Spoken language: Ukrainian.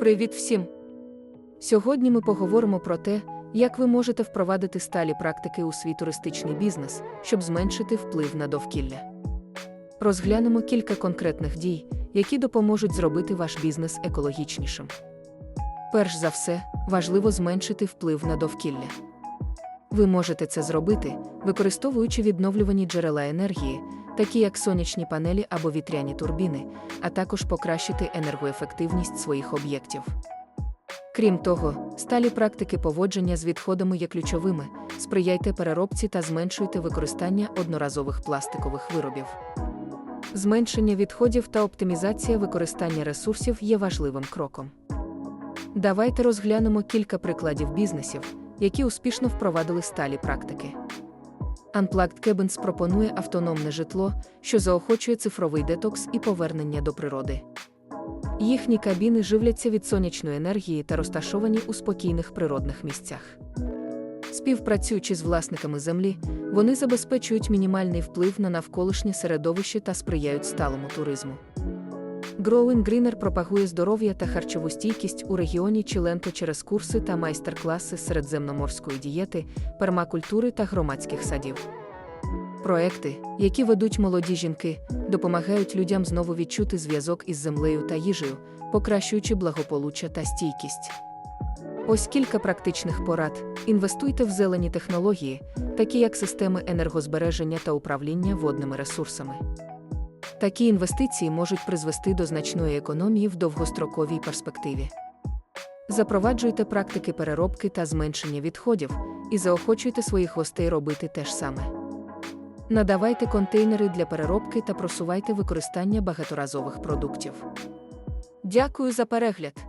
Привіт всім! Сьогодні ми поговоримо про те, як ви можете впровадити сталі практики у свій туристичний бізнес, щоб зменшити вплив на довкілля. Розглянемо кілька конкретних дій, які допоможуть зробити ваш бізнес екологічнішим. Перш за все, важливо зменшити вплив на довкілля. Ви можете це зробити, використовуючи відновлювані джерела енергії, такі як сонячні панелі або вітряні турбіни, а також покращити енергоефективність своїх об'єктів. Крім того, сталі практики поводження з відходами є ключовими, сприяйте переробці та зменшуйте використання одноразових пластикових виробів. Зменшення відходів та оптимізація використання ресурсів є важливим кроком. Давайте розглянемо кілька прикладів бізнесів, які успішно впровадили сталі практики. Unplugged Cabins пропонує автономне житло, що заохочує цифровий детокс і повернення до природи. Їхні кабіни живляться від сонячної енергії та розташовані у спокійних природних місцях. Співпрацюючи з власниками землі, вони забезпечують мінімальний вплив на навколишнє середовище та сприяють сталому туризму. Growing Greener пропагує здоров'я та харчову стійкість у регіоні Чиленто через курси та майстер-класи середземноморської дієти, пермакультури та громадських садів. Проекти, які ведуть молоді жінки, допомагають людям знову відчути зв'язок із землею та їжею, покращуючи благополуччя та стійкість. Ось кілька практичних порад: інвестуйте в зелені технології, такі як системи енергозбереження та управління водними ресурсами. Такі інвестиції можуть призвести до значної економії в довгостроковій перспективі. Запроваджуйте практики переробки та зменшення відходів і заохочуйте своїх гостей робити те ж саме. Надавайте контейнери для переробки та просувайте використання багаторазових продуктів. Дякую за перегляд!